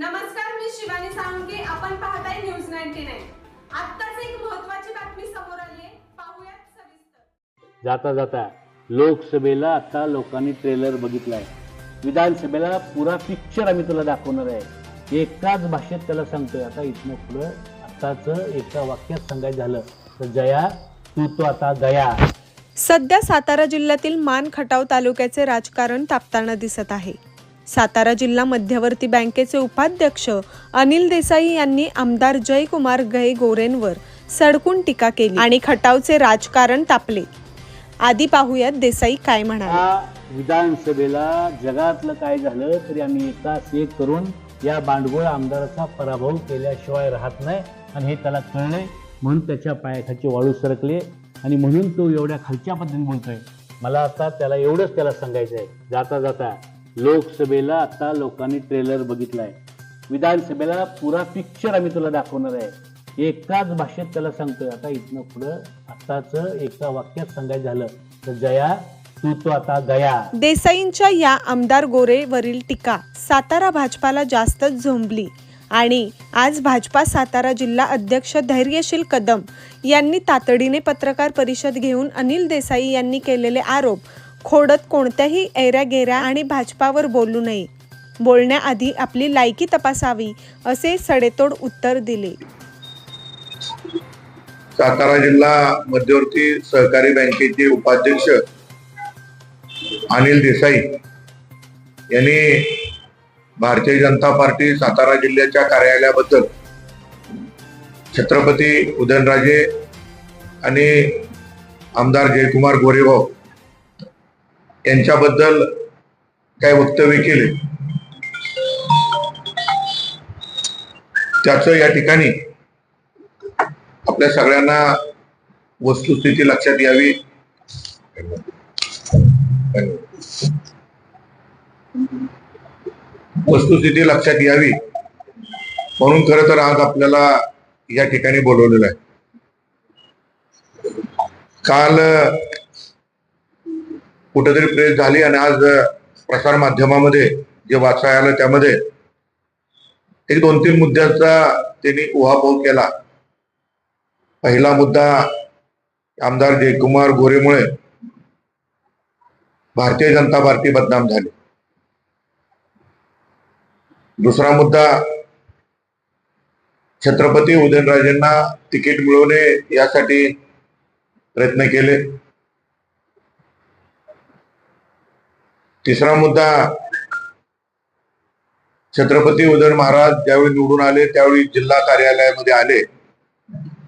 नमस्कार मी शिवानी साळुंके. आपण पाहताय न्यूज नाईन्टी नाईन. आत्ताच एक महत्वाची बातमी समोर आली आहे पाहूयात सविस्तर. जाता जाता लोकसभेला आता लोकांनी ट्रेलर बघितलाय. विधानसभेला पुरा पिक्चर आम्ही तुला दाखवणार आहे. एकाच भाषेत त्याला सांगतोय. आता इथनं पुढं आताच एका वाक्यात सांगायचं झालं तर जया तू तो आता गया. सध्या सातारा जिल्ह्यातील मान खटाव तालुक्याचे राजकारण तापताना दिसत आहे. सातारा जिल्हा मध्यवर्ती बँकेचे उपाध्यक्ष अनिल देसाई यांनी आमदार जयकुमार गै गोरेंवर सडकून टीका केली आणि खटावचे राजकारण तापले. आधी पाहूयात देसाई काय म्हणाले. विधानसभेला जगातलं काय झालं तरी आम्ही एकाच एक करून या बांडगोळ आमदाराचा पराभव केल्याशिवाय राहत नाही आणि हे त्याला कळलंय. म्हणून त्याच्या पायाखाची वाळू सरकले आणि म्हणून तो एवढ्या खालच्या पद्धतीने बोलतोय. मला आता त्याला एवढंच त्याला सांगायचं आहे जाता जाता लोकसभेला आता लोकांनी ट्रेलर बघितलाय. विधानसभेला पुरा पिक्चर आम्ही तुला दाखवणार आहे. एकाच भाषेत त्याला सांगतोय. आता इथनं पुढं आताच एका वाक्यात सांगायचं झालं तर जया तू तो आता गया. देसाईंच्या या आमदार गोरेवरील टीका सातारा भाजपाला जास्तच झोंबली. आणि आज भाजपा सातारा जिल्हा अध्यक्ष धैर्यशील कदम यांनी तातडीने पत्रकार परिषद घेऊन अनिल देसाई यांनी केलेले आरोप खोडत कोणत्याही एऱ्या गेऱ्या आणि भाजपावर बोलू नये. बोलण्याआधी आपली लायकी तपासावी असे सडेतोड उत्तर दिले. सातारा जिल्हा मध्यवर्ती सहकारी बँकेचे उपाध्यक्ष अनिल देसाई यांनी भारतीय जनता पार्टी सातारा जिल्ह्याच्या कार्यालयाबद्दल छत्रपती उदयनराजे आणि आमदार जयकुमार गोरेभाऊ यांच्याबद्दल काय वक्तव्य केले? त्याचं या ठिकाणी आपल्या सगळ्यांना वस्तुस्थिती लक्षात यावी. वस्तुस्थिती लक्षात यावी. म्हणून खरं तर आज आपल्याला या ठिकाणी बोलवलेलं आहे. काल कुठेतरी प्रेस झाली आणि आज प्रसार माध्यमामध्ये जे वाचायला आलं त्यामध्ये एक दोन तीन मुद्द्याचा त्यांनी उहापोह केला. पहिला मुद्दा आमदार जयकुमार गोरेमुळे भारतीय जनता पार्टी बदनाम झाली. दुसरा मुद्दा छत्रपती उदयनराजेंना तिकीट मिळवणे यासाठी प्रयत्न केले. तिसरा मुद्दा छत्रपती उदय महाराज ज्यावेळी निवडून आले त्यावेळी जिल्हा कार्यालयामध्ये आले.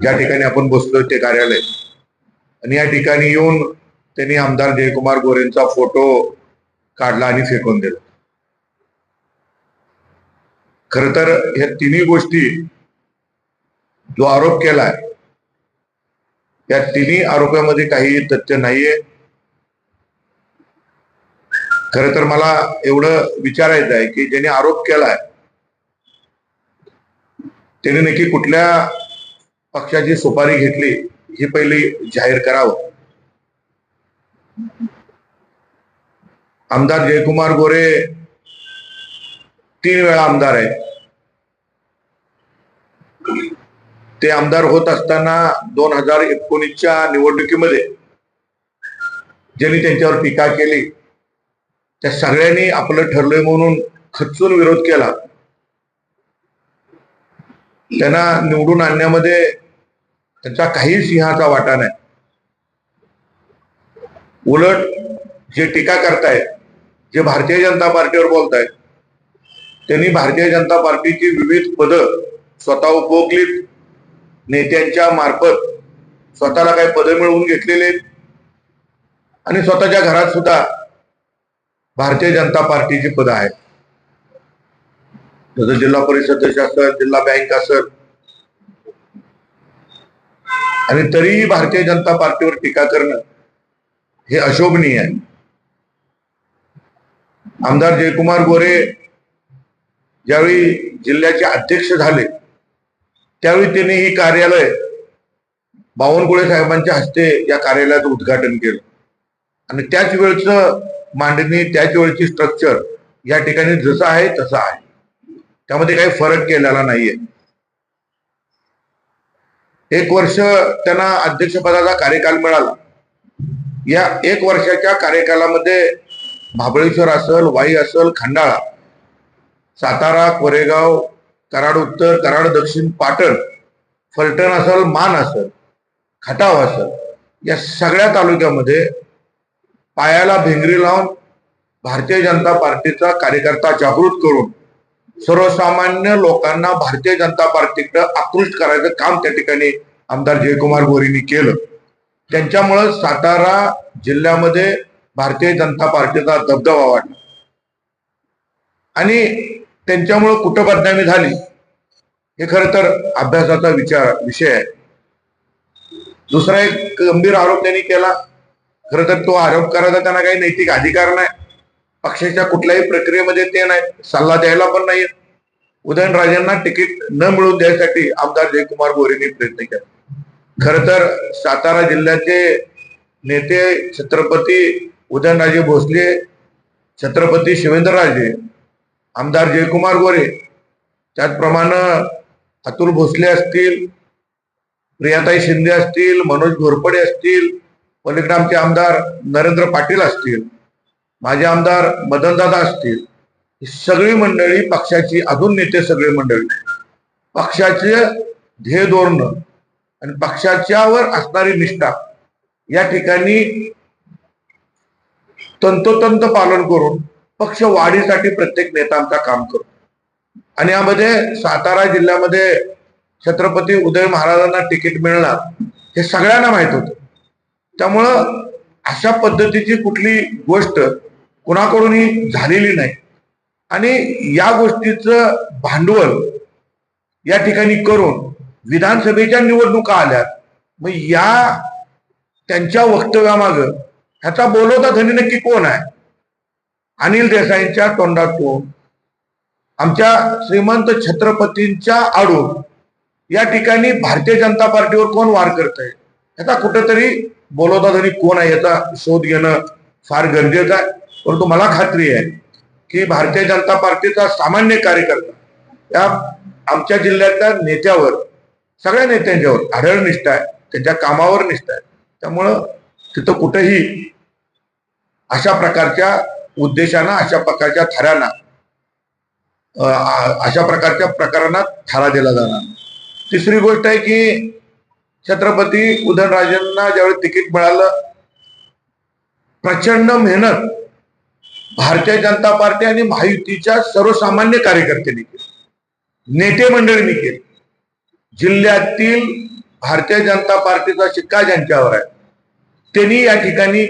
ज्या ठिकाणी आपण बसलोय ते कार्यालय. आणि या ठिकाणी येऊन त्यांनी आमदार जयकुमार गोरेंचा फोटो काढला आणि फेकून दिला. खर तर ह्या तिन्ही गोष्टी जो आरोप केलाय या तिन्ही आरोपामध्ये काही तथ्य नाहीये. खर तर मला एवढं विचारायचं आहे की ज्यांनी आरोप केलाय त्यांनी नक्की कुठल्या पक्षाची सुपारी घेतली हे पहिली जाहीर करावं? आमदार जयकुमार गोरे तीन वेळा आमदार आहे ते आमदार होत असताना दोन हजार एकोणीसच्या निवडणुकीमध्ये ज्यांनी त्यांच्यावर टीका केली त्या सगळ्यांनी आपलं ठरलंय म्हणून खचून विरोध केला. त्यांना निवडून आणण्यामध्ये त्यांचा काही सिंहाचा वाटा नाही. उलट जे टीका करतायत जे भारतीय जनता पार्टीवर बोलतायत त्यांनी भारतीय जनता पार्टीची विविध पदं स्वतः उपभोगलीत नेत्यांच्या मार्फत स्वतःला काही पदं मिळवून घेतलेले आणि स्वतःच्या घरात सुद्धा भारतीय जनता पार्टीची पदं आहेत. जसं जिल्हा परिषद सदस्य असेल जिल्हा बँक असेल. आणि तरीही भारतीय जनता पार्टीवर टीका करणं हे अशोभनीय आहे. आमदार जयकुमार गोरे ज्यावेळी जिल्ह्याचे अध्यक्ष झाले त्यावेळी त्यांनी ही कार्यालय बावनकुळे साहेबांच्या हस्ते या कार्यालयाचं उद्घाटन केलं. आणि त्याच वेळचं मांडणी त्याच वेळची स्ट्रक्चर या ठिकाणी जसं आहे तसं आहे. त्यामध्ये काही फरक केलेला नाहीये. एक वर्ष त्यांना अध्यक्षपदाचा कार्यकाल मिळाला. या एक वर्षाच्या कार्यकालामध्ये महाबळेश्वर असल वाई असल खंडाळा सातारा कोरेगाव कराड उत्तर कराड दक्षिण पाटण फलटण असल मान असल खटाव असल या सगळ्या तालुक्यामध्ये पायाला भिंगरी लावून भारतीय जनता पार्टीचा कार्यकर्ता जागृत करून सर्वसामान्य लोकांना भारतीय जनता पार्टीकडे आकृष्ट करायचं काम त्या ठिकाणी आमदार जयकुमार गोरेंनी केलं. त्यांच्यामुळं सातारा जिल्ह्यामध्ये भारतीय जनता पार्टीचा दबदबा वाढला. आणि त्यांच्यामुळं कुठं बदनामी झाली? हे खरं तर अभ्यासाचा विचार विषय आहे. दुसरा एक गंभीर आरोप त्यांनी केला. खरं तर तो आरोप करायचा त्यांना काही नैतिक अधिकार नाही. पक्षाच्या कुठल्याही प्रक्रियेमध्ये ते नाही. सल्ला द्यायला पण नाही उदयनराजेंना तिकीट न मिळवून द्यायसाठी आमदार जयकुमार गोरेंनी प्रयत्न केला. खर तर सातारा जिल्ह्याचे नेते छत्रपती उदयनराजे भोसले छत्रपती शिवेंद्रराजे आमदार जयकुमार गोरे त्याचप्रमाणे अतुल भोसले असतील प्रियाताई शिंदे असतील मनोज घोरपडे असतील पलीकडे आमचे आमदार नरेंद्र पाटील असतील माझे आमदार मदनदादा असतील ही सगळी मंडळी पक्षाची अजून नेते सगळे मंडळी पक्षाचे ध्येय धोरण आणि पक्षाच्यावर असणारी निष्ठा या ठिकाणी तंतोतंत पालन करून पक्ष वाढीसाठी प्रत्येक नेता आमचा काम करतो. आणि यामध्ये सातारा जिल्ह्यामध्ये छत्रपती उदय महाराजांना तिकीट मिळणार हे सगळ्यांना माहीत होतं. त्यामुळं अशा पद्धतीची कुठली गोष्ट कुणाकडूनही झालेली नाही. आणि या गोष्टीचं भांडवल या ठिकाणी करून विधानसभेच्या निवडणुका आल्यात मग या त्यांच्या वक्तव्यामाग ह्याचा बोलवता धनी नक्की कोण आहे? अनिल देसाईंच्या तोंडातून आमच्या श्रीमंत छत्रपतींच्या आडून या ठिकाणी भारतीय जनता पार्टीवर कोण वार करत आहे याचा कुठेतरी बोलवतात आणि कोण आहे याचा शोध घेणं फार गरजेचं आहे. परंतु मला खात्री आहे की भारतीय जनता पार्टीचा सामान्य कार्यकर्ता या आमच्या जिल्ह्यातल्या नेत्यावर सगळ्या नेत्यांच्यावर आढळ निष्ठा आहे. त्यांच्या कामावर निष्ठा आहे. त्यामुळं तिथं कुठेही अशा प्रकारच्या उद्देशानं अशा प्रकारच्या थरांना अशा प्रकारच्या प्रकारांना थारा दिला जाणार तिसरी गोष्ट आहे की छत्रपती उदयनराजेंना ज्यावेळी तिकीट मिळालं प्रचंड मेहनत भारतीय जनता पार्टी आणि महायुतीच्या सर्वसामान्य कार्यकर्त्यांनी केली. नेते मंडळींनी केली. जिल्ह्यातील भारतीय जनता पार्टीचा शिक्का ज्यांच्यावर आहे त्यांनी या ठिकाणी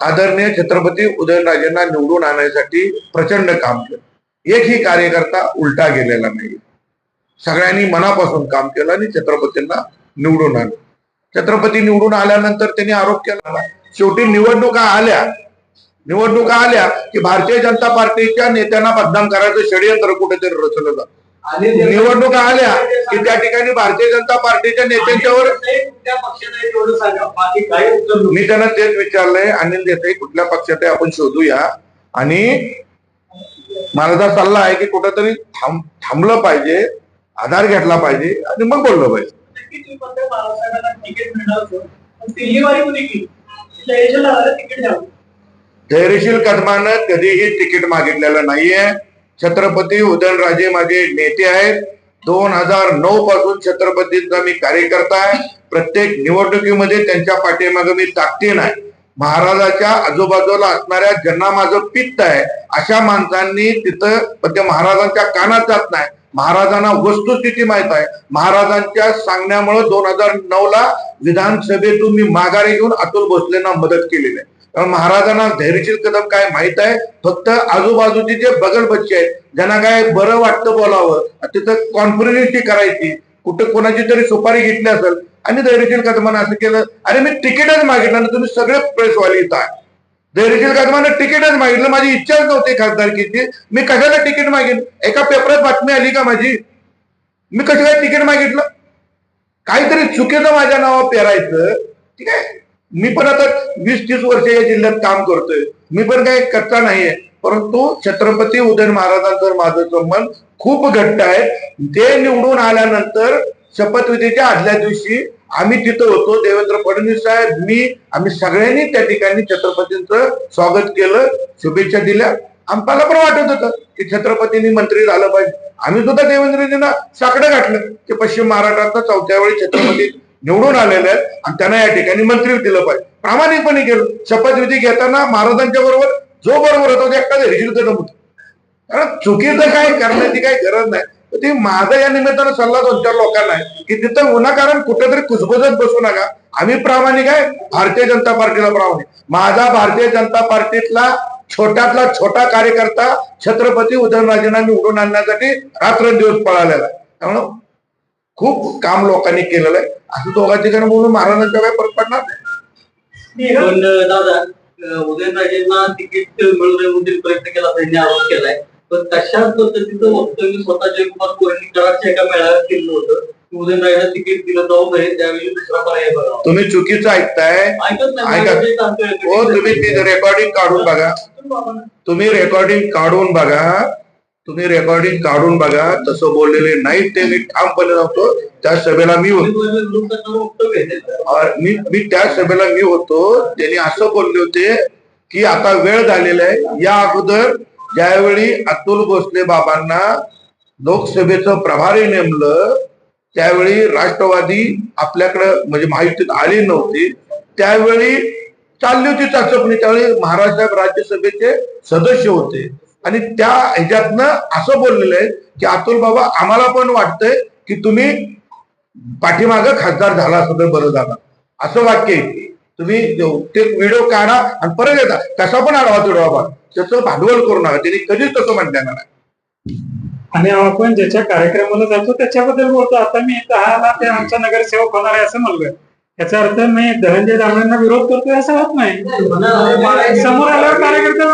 आदरणीय छत्रपती उदयनराजेंना निवडून आणण्यासाठी प्रचंड काम केलं. एकही कार्यकर्ता उलटा गेलेला नाही सगळ्यांनी मनापासून काम केलं आणि छत्रपतींना निवडून आणलं. छत्रपती निवडून आल्यानंतर त्यांनी आरोप केला शेवटी निवडणुका आल्या. निवडणुका आल्या की भारतीय जनता पार्टीच्या नेत्यांना बदनाम करायचं षडयंत्र कुठेतरी रचलं जातं. निवडणुका आल्या की त्या ठिकाणी भारतीय जनता पार्टीच्या नेत्यांच्यावर. मी त्यांना तेच विचारलंय अनिल देसाई कुठल्या पक्षात आहे आपण शोधूया. आणि माझा सल्ला आहे की कुठंतरी थांब थांबलं पाहिजे. आधार घेतला पाहिजे आणि मग बोललं पाहिजे. धैर्यशील कदमानं कधीही तिकीट मागितलेलं नाहीये. छत्रपती उदयनराजे माझे नेते आहेत. दोन हजार नऊ पासून छत्रपतींचा मी कार्यकर्ता आहे. प्रत्येक निवडणुकीमध्ये त्यांच्या पाठीमागे मी ताकदीन आहे महाराजाच्या आजूबाजूला असणाऱ्या ज्यांना माझं पित्त आहे अशा माणसांनी तिथं ते महाराजांच्या कानात जात नाही. महाराजांना वस्तुस्थिती माहीत आहे. महाराजांच्या सांगण्यामुळे दोन हजार नऊ ला विधानसभेतून मी माघारी घेऊन अतुल भोसलेंना मदत केलेली आहे. कारण महाराजांना धैर्यशील कदम काय माहीत आहे? फक्त आजूबाजूचे जे बगल बच्चे आहेत ज्यांना काय बरं वाटतं बोलावं तिथं कॉन्फिडन्सची करायची कुठं कोणाची तरी सुपारी घेतली असेल आणि धैर्यशील कदमानं असं केलं अरे मी तिकीटच मागितलं ना तुम्ही सगळे प्रेसवाले इथं आहे. धैर्यशील कदमानं तिकीटच मागितलं. माझी इच्छाच नव्हती खासदारकीची. मी कशाला तिकीट मागेन? एका पेपरात बातमी आली का माझी? मी कशाला काय तिकीट मागितलं? काहीतरी चुकीचं माझ्या नावावर पेरायचं. ठीक आहे? मी पण आता वीस तीस वर्ष या जिल्ह्यात काम करतोय. मी पण काही कच्चा नाहीये. परंतु छत्रपती उदयन महाराजांचं माझं संबंध खूप घट्ट आहे ते निवडून आल्यानंतर शपथविधीच्या आदल्या दिवशी आम्ही तिथं होतो. देवेंद्र फडणवीस साहेब मी आम्ही सगळ्यांनी त्या ठिकाणी छत्रपतींचं स्वागत केलं शुभेच्छा दिल्या. आम्हाला पण वाटत होतं की छत्रपतींनी मंत्री झालं पाहिजे. आम्ही सुद्धा देवेंद्रजींना साकडं घातलं की पश्चिम महाराष्ट्रात चौथ्या वेळी छत्रपती निवडून आलेले आहेत आणि त्यांना या ठिकाणी मंत्री दिलं पाहिजे. प्रामाणिकपणे केलं. शपथविधी घेताना महाराजांच्या बरोबर जो बरोबर होता एकटा एखाद्या हिजूर कदम कारण चुकीचं काय करण्याची काही गरज नाही. ते माझा या निमित्तानं सल्ला दोन चार लोकांना आहे की तिथं विनाकारण कुठेतरी कुजबुजत बसू नका. आम्ही प्रामाणिक आहे भारतीय जनता पार्टीला प्रामाणिक. माझा भारतीय जनता पार्टीतला छोट्यातला छोटा कार्यकर्ता छत्रपती उदयनराजेंना निवडून आणण्यासाठी रात्रंदिवस पळालेला आहे. त्यामुळं खूप काम लोकांनी केलेलं आहे. असं दोघांची कारण बोलून महाराजांच्या काही फरक पडणार नाही. पण दादा उदयनराजेंना तिकीट मिळू प्रयत्न केला त्यांनी आरोप केलाय. तशाच पद्धतीचं वक्तव्य स्वतः जयकुमार कोरेंनीकरांच्या एका मेळाव्यात केलं होतं. तिकीट दिलं जाऊ नये त्यावेळी दुसरा पर्याय बघा. तुम्ही चुकीचं ऐकताय. ऐकत नाही हो तुम्ही रेकॉर्डिंग काढून बघा. तुम्ही रेकॉर्डिंग काढून बघा. तुम्ही रेकॉर्डिंग काढून बघा. तसं बोललेले नाही ते मी ठामपणे नव्हतो त्या सभेला मी होतो. मी मी त्या सभेला मी होतो. त्यांनी असं बोलले होते की आता वेळ झालेला आहे. या अगोदर ज्यावेळी अतुल भोसले बाबांना लोकसभेचं प्रभारी नेमलं त्यावेळी राष्ट्रवादी आपल्याकडं म्हणजे माहितीत आली नव्हती. त्यावेळी चालली होती चाचपणी त्यावेळी महाराष्ट्र राज्यसभेचे सदस्य होते. आणि त्या ह्याच्यातनं असं बोललेलं आहे की अतुल बाबा आम्हाला पण वाटतंय की तुम्ही पाठीमागं खासदार झाला असं तर बरं झालं. असं वाक्य आहे. तुम्ही ते व्हिडिओ काढा आणि परत येता कसा पण आढावा तो बाबा त्याचं भांडवल करू नका. त्यांनी कधीच तसं म्हणणार नाही. आणि आपण ज्याच्या कार्यक्रमाला जातो त्याच्याबद्दल बोलतो. आता मी इथं आला ते आमचा नगरसेवक होणार आहे असं म्हणलोय. याचा अर्थ मी धनंजय दामणेंना विरोध करतोय असं होत नाही. समोर आल्यावर कार्यकर्ता